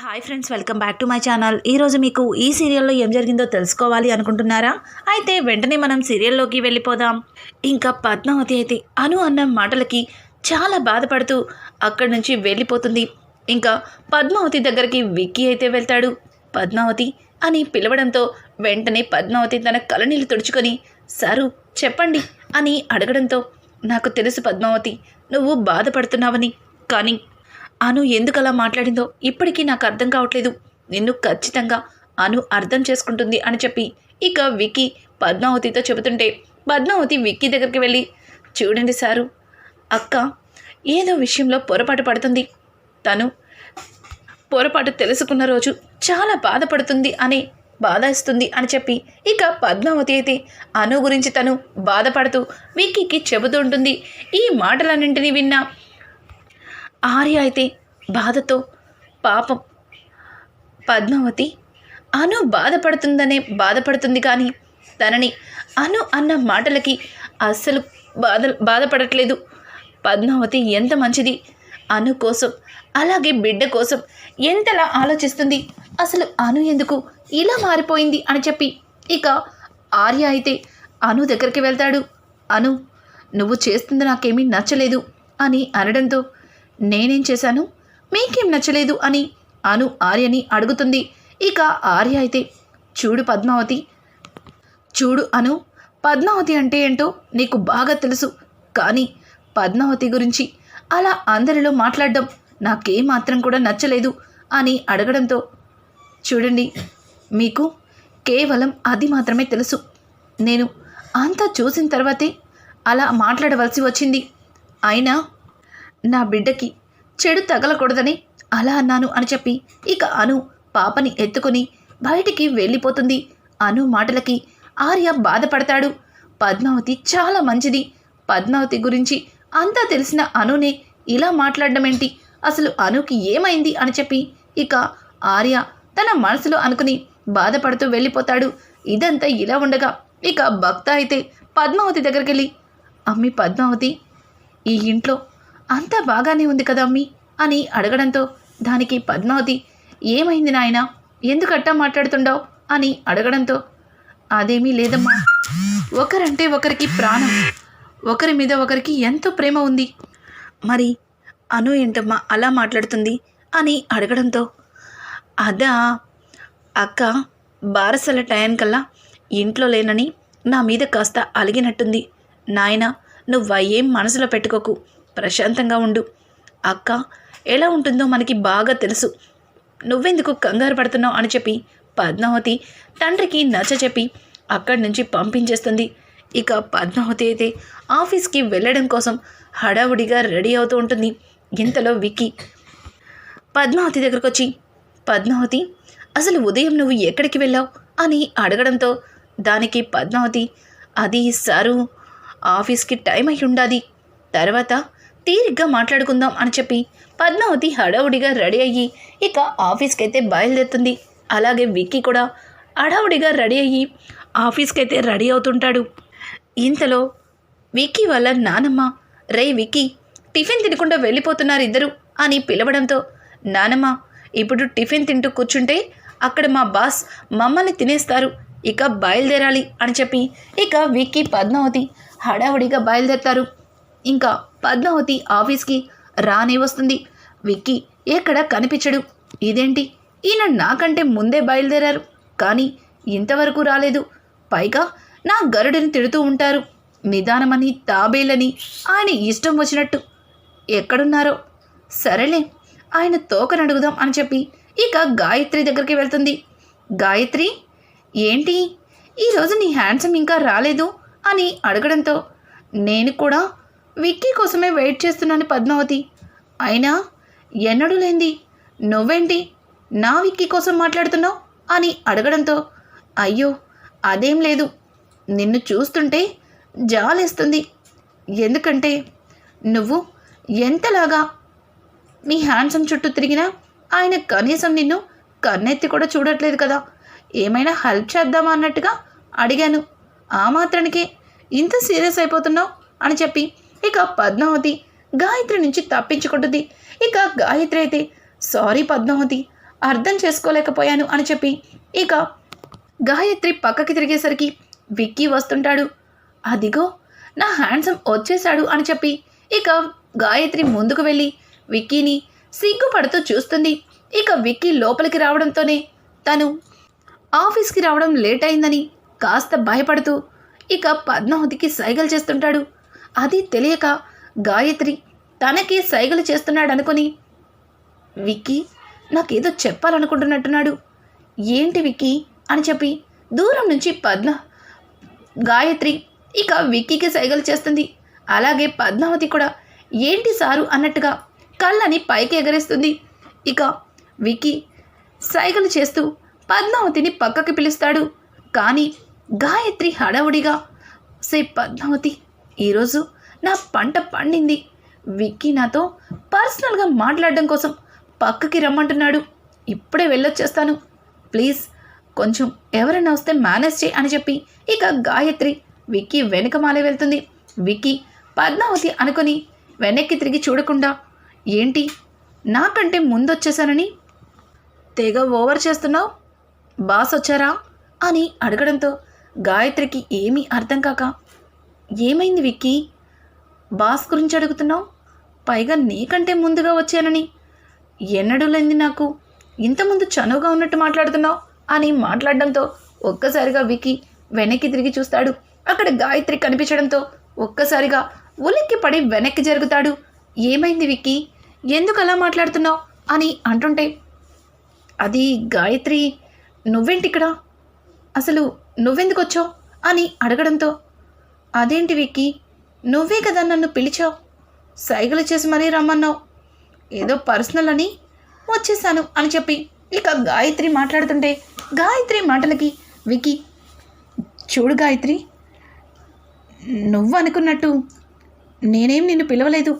Hi friends welcome back to my channel ఈరోజు మీకు ఈ సీరియల్లో ఏం జరిగిందో తెలుసుకోవాలి అనుకుంటున్నారా? అయితే వెంటనే మనం సీరియల్లోకి వెళ్ళిపోదాం. ఇంకా పద్మావతి అయితే అను అన్న మాటలకి చాలా బాధపడుతూ అక్కడి నుంచి వెళ్ళిపోతుంది. ఇంకా పద్మావతి దగ్గరికి విక్కీ అయితే వెళ్తాడు. పద్మావతి అని పిలవడంతో వెంటనే పద్మావతి తన కలనీళ్ళు తుడుచుకొని సారు చెప్పండి అని అడగడంతో నాకు తెలుసు పద్మావతి నువ్వు బాధపడుతున్నావని కానీ అను ఎందుకు అలా మాట్లాడిందో ఇప్పటికీ నాకు అర్థం కావట్లేదు. నిన్ను ఖచ్చితంగా అను అర్థం చేసుకుంటుంది అని చెప్పి ఇక విక్కీ పద్మావతితో చెబుతుంటే పద్మావతి విక్కీ దగ్గరికి వెళ్ళి చూడండి సారు అక్క ఏదో విషయంలో పొరపాటు పడుతుంది. తను పొరపాటు తెలుసుకున్న రోజు చాలా బాధపడుతుంది అని బాధ ఇస్తుంది అని చెప్పి ఇక పద్మావతి అయితే అను గురించి తను బాధపడుతూ విక్కీకి చెబుతూ ఉంటుంది. ఈ మాటలన్నింటినీ విన్న ఆర్య అయితే బాధతో పాపం. పద్మావతి అను బాధపడుతుందనే బాధపడుతుంది కానీ తనని అను అన్న మాటలకి అస్సలు బాధ బాధపడట్లేదు. పద్మావతి ఎంత మంచిది? అను కోసం అలాగే బిడ్డ కోసం ఎంతలా ఆలోచిస్తుంది? అసలు అను ఎందుకు ఇలా మారిపోయింది అని చెప్పి ఇక ఆర్య అయితే అను దగ్గరికి వెళ్తాడు. అను నువ్వు చేస్తుంది నాకేమీ నచ్చలేదు అని అనడంతో నేనేం చేశాను? మీకేం నచ్చలేదు అని అను ఆర్యని అడుగుతుంది. ఇక ఆర్య అయితే చూడు పద్మావతి. చూడు అను పద్మావతి అంటే ఏంటో నీకు బాగా తెలుసు. కానీ పద్మావతి గురించి అలా అందరిలో మాట్లాడడం నాకేమాత్రం కూడా నచ్చలేదు అని అడగడంతో చూడండి మీకు కేవలం అది మాత్రమే తెలుసు. నేను అంతా చూసిన తర్వాతే అలా మాట్లాడవలసి వచ్చింది. అయినా నా బిడ్డకి చెడు తగలకూడదని అలా అన్నాను అని చెప్పి ఇక అను పాపని ఎత్తుకొని బయటికి వెళ్ళిపోతుంది. అను మాటలకి ఆర్య బాధపడతాడు. పద్మావతి చాలా మంచిది. పద్మావతి గురించి అంతా తెలిసిన అనునే ఇలా మాట్లాడడం ఏంటి అసలు అనుకి ఏమైంది అని చెప్పి ఇక ఆర్య తన మనసులో అనుకుని బాధపడుతూ వెళ్ళిపోతాడు. ఇదంతా ఇలా ఉండగా ఇక భక్త అయితే పద్మావతి దగ్గరికి వెళ్ళి అమ్మి పద్మావతి ఈ ఇంట్లో అంతా బాగానే ఉంది కదా అమ్మి? అని అడగడంతో దానికి పద్మావతి ఏమైంది నాయన? ఎందుకట్టా మాట్లాడుతుండవు? అని అడగడంతో అదేమీ లేదమ్మా. ఒకరంటే ఒకరికి ప్రాణం. ఒకరి మీద ఒకరికి ఎంతో ప్రేమ ఉంది. మరి అను ఏంటమ్మా అలా మాట్లాడుతుంది? అని అడగడంతో అదా అక్క బారసల టయానికల్లా ఇంట్లో లేనని నా మీద కాస్త అలిగినట్టుంది. నాయన నువ్వు ఏం మనసులో పెట్టుకోకు. ప్రశాంతంగా ఉండు. అక్క ఎలా ఉంటుందో మనకి బాగా తెలుసు. నువ్వెందుకు కంగారు పడుతున్నావు అని చెప్పి పద్మావతి తండ్రికి నచ్చ చెప్పి అక్కడి నుంచి పంపించేస్తుంది. ఇక పద్మావతి అయితే ఆఫీస్కి వెళ్ళడం కోసం హడావుడిగా రెడీ అవుతూ ఉంటుంది. ఇంతలో విక్కీ పద్మావతి దగ్గరకు వచ్చి పద్మావతి అసలు ఉదయం నువ్వు ఎక్కడికి వెళ్ళావు? అని అడగడంతో దానికి పద్మావతి అది సారు ఆఫీస్కి టైం అయి ఉండాలి తర్వాత తీరిగ్గా మాట్లాడుకుందాం అని చెప్పి పద్మావతి హడావుడిగా రెడీ అయ్యి ఇక ఆఫీస్కి అయితే బయలుదేరుతుంది. అలాగే విక్కీ కూడా హడావుడిగా రెడీ అయ్యి ఆఫీస్కి అయితే రెడీ అవుతుంటాడు. ఇంతలో విక్కీ వాళ్ళ నానమ్మ రే విక్కీ టిఫిన్ తినకుండా వెళ్ళిపోతున్నారు ఇద్దరు అని పిలవడంతో నానమ్మ ఇప్పుడు టిఫిన్ తింటూ కూర్చుంటే అక్కడ మా బాస్ మమ్మల్ని తినేస్తారు ఇక బయలుదేరాలి అని చెప్పి ఇక విక్కీ పద్మావతి హడావుడిగా బయలుదేరతారు. ఇంకా పద్మావతి ఆఫీస్కి రానే వస్తుంది. విక్కీ ఎక్కడ కనిపించడు. ఇదేంటి? ఈయన నాకంటే ముందే బయలుదేరారు. కానీ ఇంతవరకు రాలేదు. పైగా నా గరుడిని తిడుతూ ఉంటారు. నిదానమని తాబేలని ఆయన ఇష్టం వచ్చినట్టు. ఎక్కడున్నారో? సరేలే ఆయన తోకను అడుగుదాం అని చెప్పి ఇక గాయత్రి దగ్గరికి వెళ్తుంది. గాయత్రి ఏంటి? ఈరోజు నీ హ్యాండ్సమ్ ఇంకా రాలేదు? అని అడగడంతో నేను కూడా విక్కీ కోసమే వెయిట్ చేస్తున్నాను పద్మావతి. అయినా ఎన్నడూ లేంది. నువ్వేంటి? నా విక్కీ కోసం మాట్లాడుతున్నావు? అని అడగడంతో అయ్యో అదేం లేదు. నిన్ను చూస్తుంటే జాలేస్తుంది. ఎందుకంటే నువ్వు ఎంతలాగా మీ హ్యాండ్సమ్ చుట్టూ తిరిగినా ఆయన కనీసం నిన్ను కన్నెత్తి కూడా చూడట్లేదు కదా. ఏమైనా హెల్ప్ చేద్దామా అన్నట్టుగా అడిగాను. ఆ మాత్రానికే ఇంత సీరియస్ అయిపోతున్నావు? అని చెప్పి ఇక పద్మావతి గాయత్రి నుంచి తప్పించుకుంటుంది. ఇక గాయత్రి అయితే సారీ పద్మావతి అర్థం చేసుకోలేకపోయాను అని చెప్పి ఇక గాయత్రి పక్కకి తిరిగేసరికి విక్కీ వస్తుంటాడు. అదిగో నా హ్యాండ్సమ్ వచ్చేశాడు అని చెప్పి ఇక గాయత్రి ముందుకు వెళ్ళి విక్కీని సిగ్గుపడుతూ చూస్తుంది. ఇక విక్కీ లోపలికి రావడంతోనే తను ఆఫీస్కి రావడం లేట్ అయిందని కాస్త భయపడుతూ ఇక పద్మావతికి సైగలు చేస్తుంటాడు. అది తెలియక గాయత్రి తనకి సైగలు చేస్తున్నాడు అనుకుని విక్కీ నాకేదో చెప్పాలనుకుంటున్నట్టున్నాడు. ఏంటి విక్కీ? అని చెప్పి దూరం నుంచి పద్మ గాయత్రి ఇక విక్కీకి సైగలు చేస్తుంది. అలాగే పద్మావతి కూడా ఏంటి సారు అన్నట్టుగా కళ్ళని పైకి ఎగరేస్తుంది. ఇక విక్కీ సైగలు చేస్తూ పద్మావతిని పక్కకి పిలుస్తాడు. కానీ గాయత్రి హడావుడిగా సే పద్మావతి ఈరోజు నా పంట పండింది. విక్కీ నాతో పర్సనల్గా మాట్లాడడం కోసం పక్కకి రమ్మంటున్నాడు. ఇప్పుడే వెళ్ళొచ్చేస్తాను. ప్లీజ్ కొంచెం ఎవరైనా వస్తే మేనేజ్ చేయి అని చెప్పి ఇక గాయత్రి విక్కీ వెనుక మాలే వెళ్తుంది. విక్కీ పద్మావతి అనుకొని వెనక్కి తిరిగి చూడకుండా ఏంటి నాకంటే ముందొచ్చేసానని? తెగ ఓవర్ చేస్తున్నావు? బాస్ వచ్చారా అని అడగడంతో గాయత్రికి ఏమీ అర్థం కాక ఏమైంది విక్కీ? బాస్ గురించి అడుగుతున్నావు? పైగా నీకంటే ముందుగా వచ్చానని. ఎన్నడూ లేనిది నాకు. ఇంతకుముందు చనువుగా ఉన్నట్టు మాట్లాడుతున్నావు అని మాట్లాడడంతో ఒక్కసారిగా వికి వెనక్కి తిరిగి చూస్తాడు. అక్కడ గాయత్రి కనిపించడంతో ఒక్కసారిగా ఉలిక్కి పడి వెనక్కి జరుగుతాడు. ఏమైంది విక్కీ? ఎందుకు అలా మాట్లాడుతున్నావు అని అంటుంటే అది గాయత్రి నువ్వేంటి ఇక్కడ? అసలు నువ్వెందుకు వచ్చావు? అని అడగడంతో అదేంటి విక్కీ? నువ్వే కదా నన్ను పిలిచావు. సైగలు చేసి మరీ రమ్మన్నావు. ఏదో పర్సనల్ అని వచ్చేసాను అని చెప్పి ఇక గాయత్రి మాట్లాడుతుంటే గాయత్రి మాటలకి వికి చూడు గాయత్రి నువ్వు అనుకున్నట్టు నేనేం నిన్ను పిలవలేదు.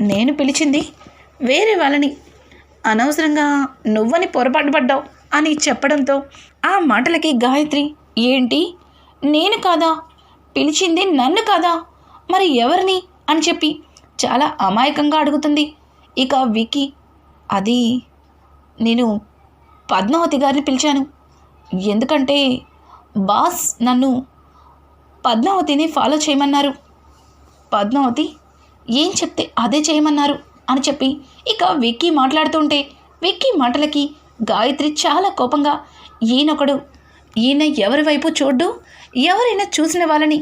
నేను పిలిచింది వేరే వాళ్ళని. అనవసరంగా నువ్వని పొరపాటు పడ్డావు అని చెప్పడంతో ఆ మాటలకి గాయత్రి ఏంటి? నేను కాదా? పిలిచింది నన్ను కదా? మరి ఎవరిని? అని చెప్పి చాలా అమాయకంగా అడుగుతుంది. ఇక వికి అది నేను పద్మావతి గారిని పిలిచాను. ఎందుకంటే బాస్ నన్ను పద్మావతిని ఫాలో చేయమన్నారు. పద్మావతి ఏం చెప్తే అదే చేయమన్నారు? అని చెప్పి ఇక విక్కీ మాట్లాడుతుంటే విక్కీ మాటలకి గాయత్రి చాలా కోపంగా ఈయనొకడు ఈయన ఎవరి వైపు చూడ్డు? ఎవరైనా చూసిన వాళ్ళని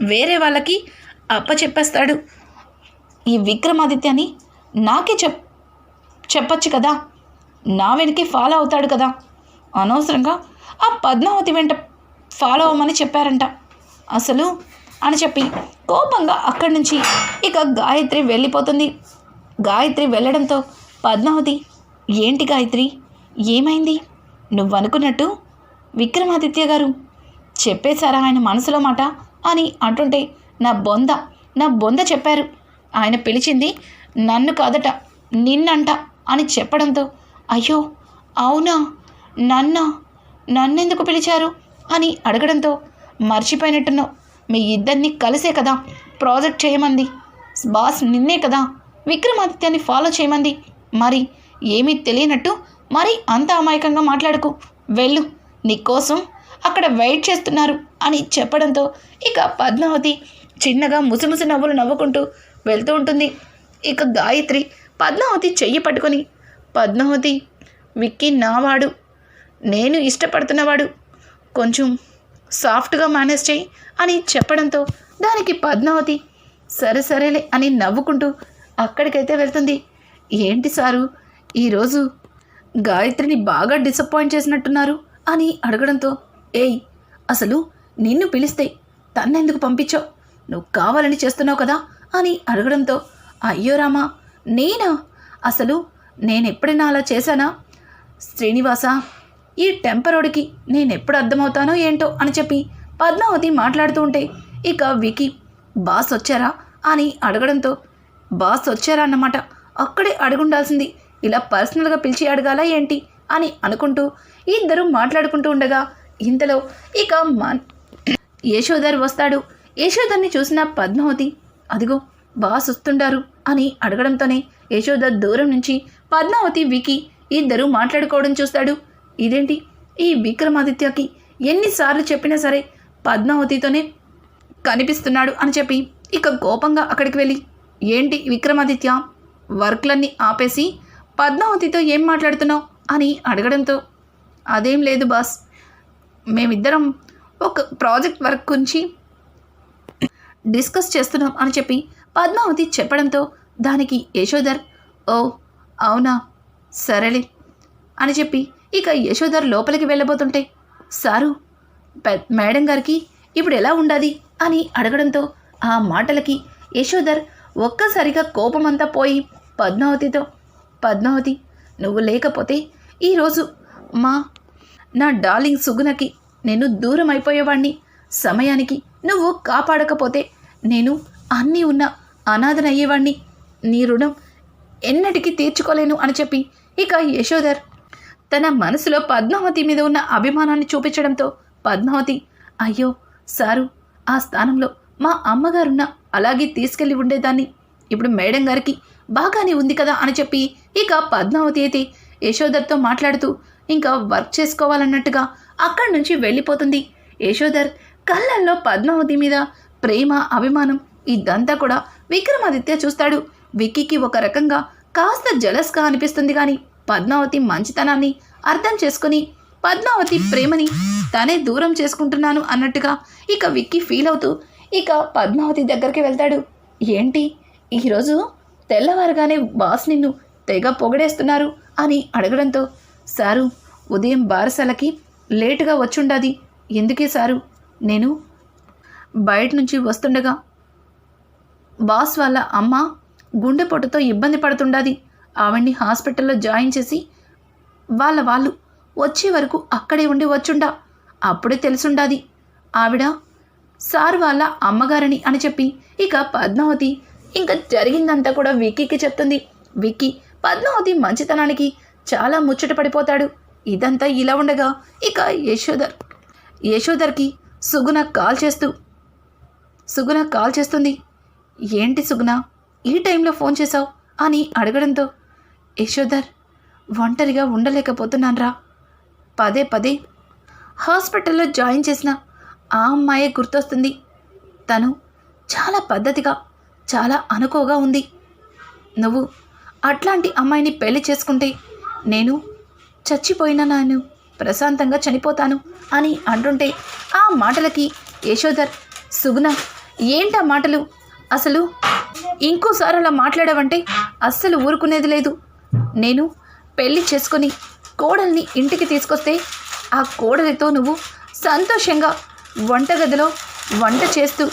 వేరే వాళ్ళకి అప్పచెప్పేస్తాడు. ఈ విక్రమాదిత్యని నాకే చెప్ చెప్పచ్చు కదా? నా వెనకే ఫాలో అవుతాడు కదా? అనవసరంగా ఆ పద్మావతి వెంట ఫాలో అవ్వమని చెప్పారంట. అసలు అని చెప్పి కోపంగా అక్కడి నుంచి ఇక గాయత్రి వెళ్ళిపోతుంది. గాయత్రి వెళ్ళడంతో పద్మావతి ఏంటి గాయత్రి? ఏమైంది? నువ్వు అనుకున్నట్టు విక్రమాదిత్య గారు చెప్పేశారా ఆయన మనసులో మాట? అని అంటుంటే నా బొంద నా బొంద చెప్పారు. ఆయన పిలిచింది నన్ను కాదట నిన్నంట అని చెప్పడంతో అయ్యో అవునా? నన్న నన్నెందుకు పిలిచారు? అని అడగడంతో మర్చిపోయినట్టున్నావు. మీ ఇద్దరిని కలిసే కదా ప్రాజెక్ట్ చేయమంది. బాస్ నిన్నే కదా విక్రమాదిత్యాన్ని ఫాలో చేయమంది. మరి ఏమీ తెలియనట్టు మరి అంత అమాయకంగా మాట్లాడుకు. వెళ్ళు నీకోసం అక్కడ వెయిట్ చేస్తున్నారు అని చెప్పడంతో ఇక పద్మావతి చిన్నగా ముసిముసి నవ్వులు నవ్వుకుంటూ వెళ్తూ ఉంటుంది. ఇక గాయత్రి పద్మావతి చెయ్యి పట్టుకొని పద్మావతి విక్కీ నావాడు. నేను ఇష్టపడుతున్నవాడు. కొంచెం సాఫ్ట్గా మేనేజ్ చేయి అని చెప్పడంతో దానికి పద్మావతి సరే సరేలే అని నవ్వుకుంటూ అక్కడికైతే వెళ్తుంది. ఏంటి సారు ఈరోజు గాయత్రిని బాగా డిసప్పాయింట్ చేసినట్టున్నారు. అని అడగడంతో ఏయ్ అసలు నిన్ను పిలిస్తే తన్నెందుకు పంపించో నువ్వు కావాలని చేస్తున్నావు కదా? అని అడగడంతో అయ్యో రామా నేనా? అసలు నేనెప్పుడైనా అలా చేశానా? శ్రీనివాస ఈ టెంపరోడికి నేనెప్పుడు అర్థమవుతానో ఏంటో? అని చెప్పి పద్మావతి మాట్లాడుతూ ఉంటే ఇక వికి బాస్ వచ్చారా? అని అడగడంతో బాస్ వచ్చారా? అన్నమాట. అక్కడే అడుగుండాల్సింది ఇలా పర్సనల్గా పిలిచి అడగాల ఏంటి? అని అనుకుంటూ ఇద్దరు మాట్లాడుకుంటూ ఉండగా ఇంతలో ఇక మా యశోధర్ వస్తాడు. యశోధర్ని చూసిన పద్మావతి అదిగో బాస్ వస్తుండారు అని అడగడంతోనే యశోధర్ దూరం నుంచి పద్మావతి వికి ఇద్దరు మాట్లాడుకోవడం చూస్తాడు. ఇదేంటి? ఈ విక్రమాదిత్యకి ఎన్నిసార్లు చెప్పినా సరే పద్మావతితోనే కనిపిస్తున్నాడు అని చెప్పి ఇక కోపంగా అక్కడికి వెళ్ళి ఏంటి విక్రమాదిత్య? వర్క్లన్నీ ఆపేసి పద్మావతితో ఏం మాట్లాడుతున్నావు? అని అడగడంతో అదేం లేదు బాస్. మేమిద్దరం ఒక ప్రాజెక్ట్ వర్క్ గురించి డిస్కస్ చేస్తున్నాం అని చెప్పి పద్మావతి చెప్పడంతో దానికి యశోధర్ ఓ అవునా సరేలే అని చెప్పి ఇక యశోధర్ లోపలికి వెళ్ళబోతుంటే సారు మేడం గారికి ఇప్పుడు ఎలా ఉండాలి? అని అడగడంతో ఆ మాటలకి యశోధర్ ఒక్కసారిగా కోపమంతా పోయి పద్మావతితో పద్మావతి నువ్వు లేకపోతే ఈరోజు మా నా డార్లింగ్ సుగుణకి నేను దూరం అయిపోయేవాణ్ణి. సమయానికి నువ్వు కాపాడకపోతే నేను అన్నీ ఉన్న అనాథనయ్యేవాణ్ణి. నీ రుణం ఎన్నటికీ తీర్చుకోలేను అని చెప్పి ఇక యశోధర్ తన మనసులో పద్మావతి మీద ఉన్న అభిమానాన్ని చూపించడంతో పద్మావతి అయ్యో సారు ఆ స్థానంలో మా అమ్మగారున్న అలాగే తీసుకెళ్ళి ఉండేదాన్ని. ఇప్పుడు మేడం గారికి బాగానే ఉంది కదా అని చెప్పి ఇక పద్మావతి అయితే యశోధర్తో మాట్లాడుతూ ఇంకా వర్క్ చేసుకోవాలన్నట్టుగా అక్కడి నుంచి వెళ్ళిపోతుంది. యశోధర్ కళ్ళల్లో పద్మావతి మీద ప్రేమ అభిమానం ఇదంతా కూడా విక్రమాదిత్య చూస్తాడు. విక్కీకి ఒక రకంగా కాస్త జలస్గా అనిపిస్తుంది కానీ పద్మావతి మంచితనాన్ని అర్థం చేసుకుని పద్మావతి ప్రేమని తనే దూరం చేసుకుంటున్నాను అన్నట్టుగా ఇక విక్కీ ఫీల్ అవుతూ ఇక పద్మావతి దగ్గరికి వెళ్తాడు. ఏంటి? ఈరోజు తెల్లవారుగానే బాస్ నిన్ను తెగ పొగడేస్తున్నారు. అని అడగడంతో సారు ఉదయం బారసాలకి లేటుగా వచ్చుండాది. ఎందుకే సారు? నేను బయట నుంచి వస్తుండగా బాస్ వాళ్ళ అమ్మ గుండెపోటుతో ఇబ్బంది పడుతుండాది. ఆవిడ్ని హాస్పిటల్లో జాయిన్ చేసి వాళ్ళ వాళ్ళు వచ్చే వరకు అక్కడే ఉండి వచ్చుండా. అప్పుడే తెలుసుండాది. ఆవిడ సార్ వాళ్ళ అమ్మగారని అని చెప్పి ఇక పద్మావతి ఇంకా జరిగిందంతా కూడా విక్కీకి చెప్తుంది. విక్కీ పద్మావతి మంచితనానికి చాలా ముచ్చట పడిపోతాడు. ఇదంతా ఇలా ఉండగా ఇక యశోధర్ యశోధర్కి సుగుణ కాల్ చేస్తూ సుగుణ కాల్ చేస్తుంది. ఏంటి సుగుణ ఈ టైంలో ఫోన్ చేశావు అని అడగడంతో యశోధర్ ఒంటరిగా ఉండలేకపోతున్నాన్రా. పదే పదే హాస్పిటల్లో జాయిన్ చేసిన ఆ అమ్మాయే గుర్తొస్తుంది. తను చాలా పద్ధతిగా చాలా అనుకోగా ఉంది. నువ్వు అట్లాంటి అమ్మాయిని పెళ్ళి చేసుకుంటే నేను చచ్చిపోయినా నాను ప్రశాంతంగా చనిపోతాను అని అంటుంటే ఆ మాటలకి యశోధర్ సుగుణ ఏంటా మాటలు? అసలు ఇంకోసారి అలా మాట్లాడావంటే అస్సలు ఊరుకునేది లేదు. నేను పెళ్ళి చేసుకొని కోడల్ని ఇంటికి తీసుకొస్తే ఆ కోడలితో నువ్వు సంతోషంగా వంటగదిలో వంట చేస్తూ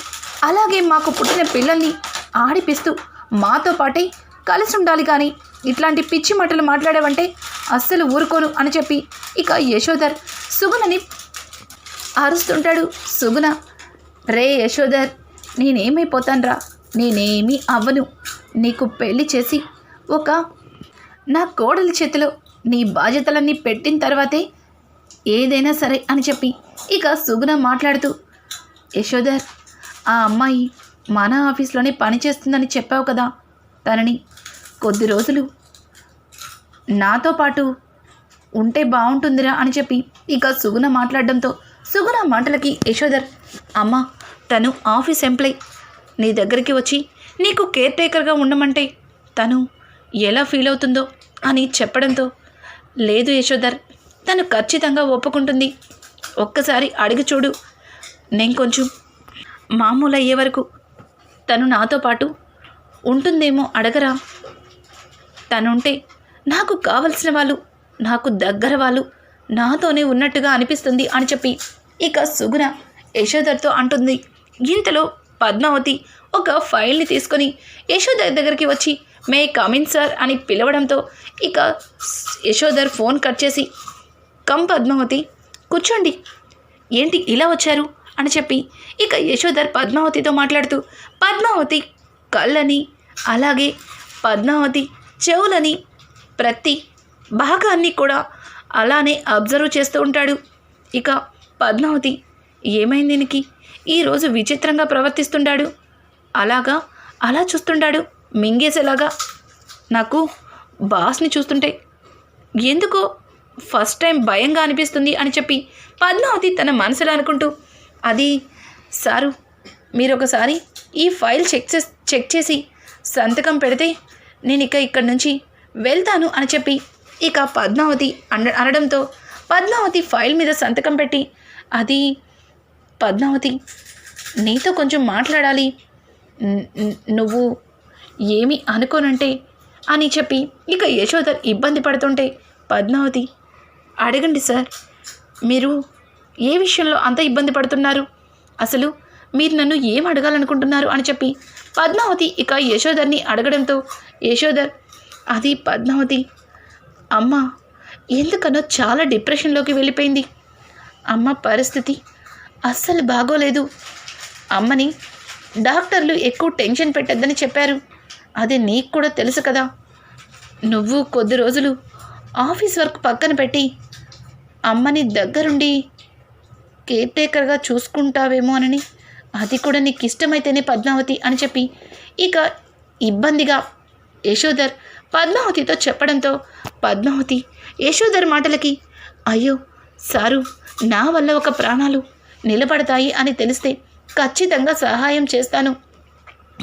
అలాగే మాకు పుట్టిన పిల్లల్ని ఆడిపిస్తూ మాతో పాటే కలిసి ఉండాలి కానీ ఇట్లాంటి పిచ్చి మాటలు మాట్లాడావంటే అస్సలు ఊరుకోను అని చెప్పి ఇక యశోధర్ సుగుణని అరుస్తుంటాడు. సుగుణ రే యశోధర్ నేనేమైపోతాన్రా? నేనేమీ అవ్వను. నీకు పెళ్ళి చేసి ఒక నా కోడలి చేతిలో నీ బాధ్యతలన్నీ పెట్టిన తర్వాతే ఏదైనా సరే అని చెప్పి ఇక సుగుణ మాట్లాడుతూ యశోధర్ ఆ అమ్మాయి మన ఆఫీస్లోనే పనిచేస్తుందని చెప్పావు కదా. తనని కొద్ది రోజులు నాతో పాటు ఉంటే బాగుంటుందిరా అని చెప్పి ఇక సుగుణ మాట్లాడడంతో సుగుణ మాటలకి యశోధర్ అమ్మ తను ఆఫీస్ ఎంప్లాయ్. నీ దగ్గరికి వచ్చి నీకు కేర్ టేకర్గా ఉండమంటే తను ఎలా ఫీల్ అవుతుందో అని చెప్పడంతో లేదు యశోధర్ తను ఖచ్చితంగా ఒప్పుకుంటుంది. ఒక్కసారి అడిగి చూడు. నేను కొంచెం మామూలు అయ్యే వరకు తను నాతో పాటు ఉంటుందేమో అడగరా. తనుంటే నాకు కావలసిన వాళ్ళు నాకు దగ్గర వాళ్ళు నాతోనే ఉన్నట్టుగా అనిపిస్తుంది అని చెప్పి ఇక సుగుణ యశోధర్తో అంటుంది. ఇంతలో పద్మావతి ఒక ఫైల్ని తీసుకొని యశోధర్ దగ్గరికి వచ్చి మే కమిన్ సార్ అని పిలవడంతో ఇక యశోధర్ ఫోన్ కట్ చేసి కమ్ పద్మావతి కూర్చోండి. ఏంటి ఇలా వచ్చారు? అని చెప్పి ఇక యశోధర్ పద్మావతితో మాట్లాడుతూ పద్మావతి కళ్ళని అలాగే పద్మావతి చెవులని ప్రతి భాగాన్ని కూడా అలానే అబ్జర్వ్ చేస్తూ ఉంటాడు. ఇక పద్మావతి ఏమైంది దీనికి? ఈరోజు విచిత్రంగా ప్రవర్తిస్తుంటాడు. అలాగా అలా చూస్తుంటాడు మింగేసేలాగా. నాకు బాస్ని చూస్తుంటే ఎందుకో ఫస్ట్ టైం భయంగా అనిపిస్తుంది అని చెప్పి పద్మావతి తన మనసులో అనుకుంటూ అది సారు మీరు ఒకసారి ఈ ఫైల్ చెక్ చేసి చెక్ చేసి సంతకం పెడితే నేను ఇక ఇక్కడి నుంచి వెళ్తాను అని చెప్పి ఇక పద్మావతి అన అనడంతో పద్మావతి ఫైల్ మీద సంతకం పెట్టి అది పద్మావతి నీతో కొంచెం మాట్లాడాలి. నువ్వు ఏమి అనుకోనంటే అని చెప్పి ఇక యశోధర్ ఇబ్బంది పడుతుంటే పద్మావతి అడగండి సార్ మీరు ఏ విషయంలో అంత ఇబ్బంది పడుతున్నారు? అసలు మీరు నన్ను ఏం అడగాలనుకుంటున్నారు అని చెప్పి పద్మావతి ఇక యశోధర్ని అడగడంతో యశోధర్ అది పద్మావతి అమ్మ ఎందుకనో చాలా డిప్రెషన్లోకి వెళ్ళిపోయింది. అమ్మ పరిస్థితి అస్సలు బాగోలేదు. అమ్మని డాక్టర్లు ఎక్కువ టెన్షన్ పెట్టద్దని చెప్పారు. అది నీకు కూడా తెలుసు కదా. నువ్వు కొద్ది రోజులు ఆఫీస్ వర్క్ పక్కన పెట్టి అమ్మని దగ్గరుండి కేర్ టేకర్గా చూసుకుంటావేమో అని అది కూడా నీకు ఇష్టమైతేనే పద్మావతి అని చెప్పి ఇక ఇబ్బందిగా యశోధర్ పద్మావతితో చెప్పడంతో పద్మావతి యశోధర్ మాటలకి అయ్యో సారు నా వల్ల ఒక ప్రాణాలు నిలబడతాయి అని తెలిస్తే ఖచ్చితంగా సహాయం చేస్తాను.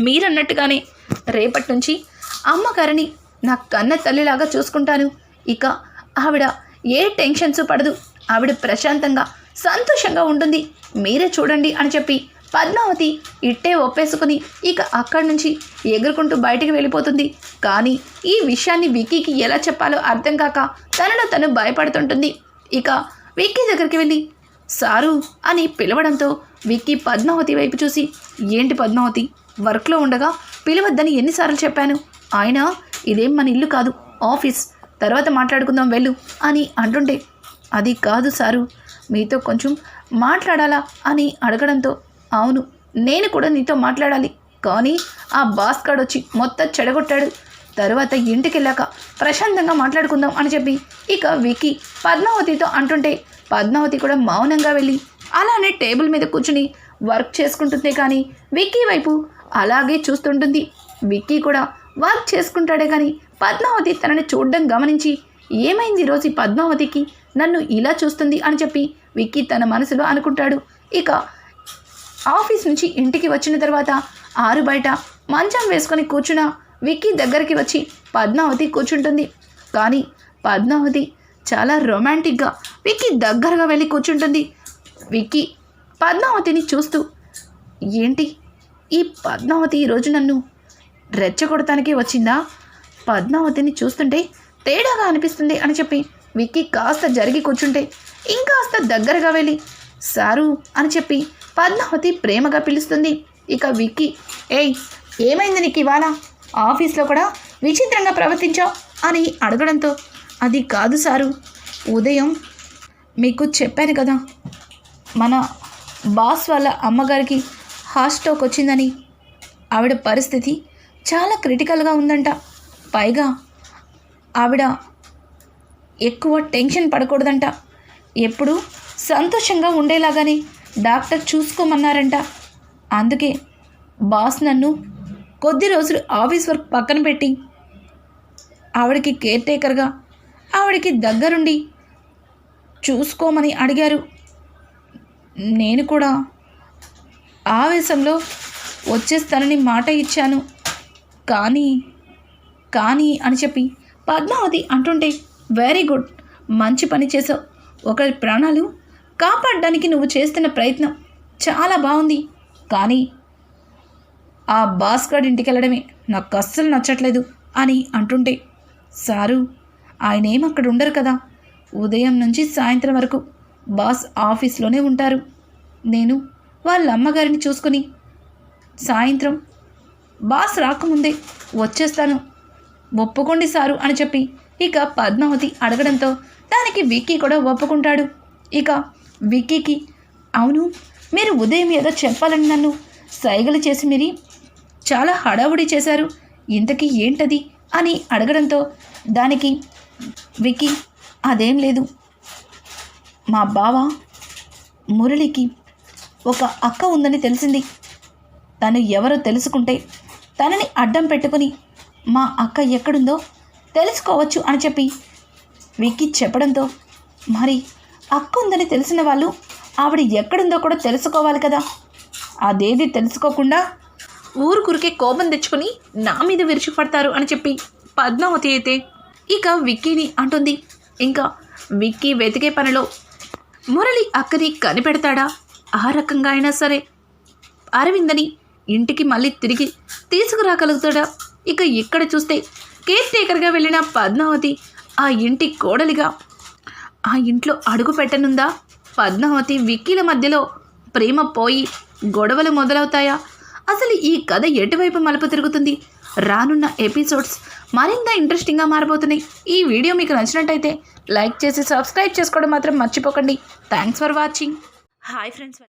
మీరన్నట్టుగానే రేపటి నుంచి అమ్మగారిని నా కన్న తల్లిలాగా చూసుకుంటాను. ఇక ఆవిడ ఏ టెన్షన్స్ పడదు. ఆవిడ ప్రశాంతంగా సంతోషంగా ఉంటుంది. మీరే చూడండి అని చెప్పి పద్మావతి ఇట్టే ఒప్పేసుకుని ఇక అక్కడి నుంచి ఎగురుకుంటూ బయటికి వెళ్ళిపోతుంది. కానీ ఈ విషయాన్ని విక్కీకి ఎలా చెప్పాలో అర్థం కాక తనలో తను భయపడుతుంటుంది. ఇక విక్కీ దగ్గరికి వెళ్ళి సారు అని పిలవడంతో విక్కీ పద్మావతి వైపు చూసి ఏంటి పద్మావతి వర్క్లో ఉండగా పిలవద్దని ఎన్నిసార్లు చెప్పాను. ఆయన ఇదేం మన ఇల్లు కాదు ఆఫీస్. తర్వాత మాట్లాడుకుందాం వెళ్ళు అని అంటుంటే అది కాదు సారు మీతో కొంచెం మాట్లాడాలా అని అడగడంతో అవును నేను కూడా నీతో మాట్లాడాలి. కానీ ఆ భాస్కర్ వచ్చి మొత్తం చెడగొట్టాడు. తరువాత ఇంటికి వెళ్ళాక ప్రశాంతంగా మాట్లాడుకుందాం అని చెప్పి ఇక విక్కీ పద్మావతితో అంటుంటే పద్మావతి కూడా మౌనంగా వెళ్ళి అలానే టేబుల్ మీద కూర్చుని వర్క్ చేసుకుంటుంది కానీ విక్కీ వైపు అలాగే చూస్తుంటుంది. విక్కీ కూడా వర్క్ చేసుకుంటాడే కానీ పద్మావతి తనని చూడడం గమనించి ఏమైంది రోజు పద్మావతికి? నన్ను ఇలా చూస్తుంది అని చెప్పి విక్కీ తన మనసులో అనుకుంటాడు. ఇక ఆఫీస్ నుంచి ఇంటికి వచ్చిన తర్వాత ఆరు బయట మంచం వేసుకొని కూర్చున్న విక్కీ దగ్గరికి వచ్చి పద్మావతి కూర్చుంటుంది. కానీ పద్మావతి చాలా రొమాంటిక్గా విక్కీ దగ్గరగా వెళ్ళి కూర్చుంటుంది. విక్కీ పద్మావతిని చూస్తూ ఏంటి? ఈ పద్మావతి ఈరోజు నన్ను రెచ్చగొడటానికి వచ్చిందా? పద్మావతిని చూస్తుంటే తేడాగా అనిపిస్తుంది అని చెప్పి విక్కీ కాస్త జరిగి కూర్చుంటే ఇంకాస్త దగ్గరగా వెళ్ళి సారు అని చెప్పి పద్మావతి ప్రేమగా పిలుస్తుంది. ఇక విక్కీ ఏయ్ ఏమైంది నీకు ఇవాళ? ఆఫీస్లో కూడా విచిత్రంగా ప్రవర్తించావు? అని అడగడంతో అది కాదు సారు ఉదయం మీకు చెప్పాను కదా మన బాస్ వాళ్ళ అమ్మగారికి హాస్టోక్ వచ్చిందని. ఆవిడ పరిస్థితి చాలా క్రిటికల్గా ఉందంట. పైగా ఆవిడ ఎక్కువ టెన్షన్ పడకూడదంట. ఎప్పుడు సంతోషంగా ఉండేలాగానే డాక్టర్ చూసుకోమన్నారంట. అందుకే బాస్ నన్ను కొద్ది రోజులు ఆఫీస్ వర్క్ పక్కన పెట్టి ఆవిడకి కేర్ టేకర్గా ఆవిడకి దగ్గరుండి చూసుకోమని అడిగారు. నేను కూడా ఆవేశంలో వచ్చేస్తానని మాట ఇచ్చాను. కానీ కానీ అని చెప్పి పద్మావతి అంటుంటే వెరీ గుడ్. మంచి పని చేసావు. ఒకరి ప్రాణాలు కాపాడడానికి నువ్వు చేస్తున్న ప్రయత్నం చాలా బాగుంది. కానీ ఆ భాస్కర్ ఇంటికి వెళ్ళడమే నాకు అస్సలు నచ్చట్లేదు అని అంటుంటే సారు ఆయనేం అక్కడ ఉండరు కదా. ఉదయం నుంచి సాయంత్రం వరకు బాస్ ఆఫీస్లోనే ఉంటారు. నేను వాళ్ళ అమ్మగారిని చూసుకొని సాయంత్రం బాస్ రాకముందే వచ్చేస్తాను. ఒప్పుకోండి సారు అని చెప్పి ఇక పద్మావతి అడగడంతో దానికి విక్కీ కూడా ఒప్పుకుంటాడు. ఇక విక్కీకి అవును మీరు ఉదయం ఏదో చెప్పాలని నన్ను సైగలు చేసి మీరు చాలా హడావుడి చేశారు. ఇంతకీ ఏంటది? అని అడగడంతో దానికి విక్కీ అదేం లేదు. మా బావ మురళికి ఒక అక్క ఉందని తెలిసింది. తను ఎవరో తెలుసుకుంటే తనని అడ్డం పెట్టుకుని మా అక్క ఎక్కడుందో తెలుసుకోవచ్చు అని చెప్పి విక్కీ చెప్పడంతో మరి అక్క ఉందని తెలిసిన వాళ్ళు ఆవిడ ఎక్కడుందో కూడా తెలుసుకోవాలి కదా. అదేది తెలుసుకోకుండా ఊరుకురికే కోపం తెచ్చుకుని నా మీద విరుచుకుపడతారు అని చెప్పి పద్మావతి అయితే ఇక విక్కీని అంటుంది. ఇంకా విక్కీ వెతికే పనిలో మురళి అక్కని కనిపెడతాడా? ఆ రకంగా అయినా సరే. అరవిందని ఇంటికి మళ్ళీ తిరిగి తీసుకురాగలుగుతాడా? ఇక ఇక్కడ చూస్తే కేర్ టేకర్గా వెళ్ళిన పద్మావతి ఆ ఇంటి కోడలిగా ఆ ఇంట్లో అడుగు పెట్టనుందా? పద్మావతి విక్కీల మధ్యలో ప్రేమ పోయి గొడవలు మొదలవుతాయా? అసలు ఈ కథ ఎటువైపు మలుపు తిరుగుతుంది? రానున్న ఎపిసోడ్స్ మరింత ఇంట్రెస్టింగ్గా మారబోతున్నాయి. ఈ వీడియో మీకు నచ్చినట్టయితే లైక్ చేసి సబ్స్క్రైబ్ చేసుకోవడం మాత్రం మర్చిపోకండి. Thanks for watching. Hi friends